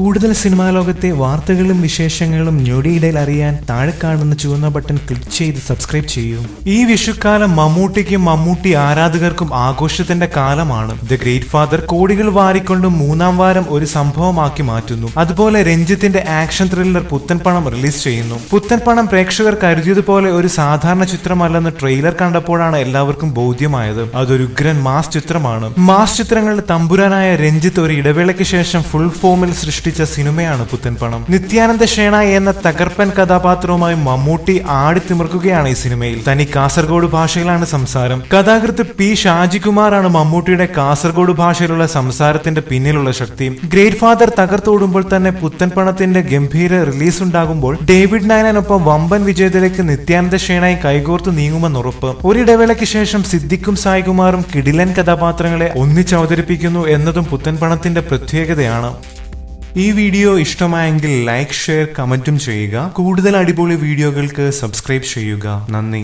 കൂടുതൽ സിനിമാ ലോകത്തെ വാർത്തകളും വിശേഷങ്ങളും ഞൊടിയിടയിൽ അറിയാൻ താഴെ കാണുന്ന ചുവന്ന ബട്ടൺ ക്ലിക്ക് ചെയ്ത് സബ്സ്ക്രൈബ് ചെയ്യൂ. ഈ വിഷുക്കാലം മമ്മൂട്ടിക്കും മമ്മൂട്ടി ആരാധകർക്കും ആഘോഷത്തിന്റെ കാലമാണ്. ദ ഗ്രേറ്റ് ഫാദർ കോടികൾ വാരിക്കൊണ്ട് മൂന്നാം വാരം ഒരു സംഭവമാക്കി മാറ്റുന്നു. അതുപോലെ രഞ്ജിത്തിന്റെ ആക്ഷൻ ത്രില്ലർ പുത്തൻ പണം റിലീസ് ചെയ്യുന്നു. പുത്തൻ പണം പ്രേക്ഷകർ കരുതിയതുപോലെ ഒരു സാധാരണ ചിത്രമല്ലെന്ന് ട്രെയിലർ കണ്ടപ്പോഴാണ് എല്ലാവർക്കും ബോധ്യമായത്. അതൊരു ഉഗ്രൻ മാസ് ചിത്രമാണ്. മാസ് ചിത്രങ്ങളുടെ തമ്പുരാനായ രഞ്ജിത്ത് ഒരു ഇടവേളയ്ക്ക് ശേഷം ഫുൾ ഫോമിൽ സൃഷ്ടിച്ച സിനിമയാണ് പുത്തൻ പണം. നിത്യാനന്ദ ഷേണായി എന്ന തകർപ്പൻ കഥാപാത്രവുമായി മമ്മൂട്ടി ആടിത്തിമിർക്കുകയാണ് ഈ സിനിമയിൽ. തനി കാസർഗോഡ് ഭാഷയിലാണ് സംസാരം. കഥാകൃത്ത് പി ഷാജികുമാറാണ് മമ്മൂട്ടിയുടെ കാസർഗോഡ് ഭാഷയിലുള്ള സംസാരത്തിന്റെ പിന്നിലുള്ള ശക്തി. ഗ്രേറ്റ് ഫാദർ തകർത്തോടുമ്പോൾ തന്നെ പുത്തൻ പണത്തിന്റെ ഗംഭീര റിലീസ് ഉണ്ടാകുമ്പോൾ ഡേവിഡ് നായനൊപ്പം വമ്പൻ വിജയത്തിലേക്ക് നിത്യാനന്ദ ഷേണായി കൈകോർത്ത് നീങ്ങുമെന്നുറപ്പ് ഒരിടവേളയ്ക്ക് ശേഷം സിദ്ദിഖും സായികുമാറും കിടിലൻ കഥാപാത്രങ്ങളെ ഒന്നിച്ചവതരിപ്പിക്കുന്നു എന്നതും പുത്തൻ പണത്തിന്റെ പ്രത്യേകതയാണ്. ഈ വീഡിയോ ഇഷ്ടമായെങ്കിൽ ലൈക്ക് ഷെയർ കമന്റും ചെയ്യുക. കൂടുതൽ അടിപൊളി വീഡിയോകൾക്ക് സബ്സ്ക്രൈബ് ചെയ്യുക. നന്ദി.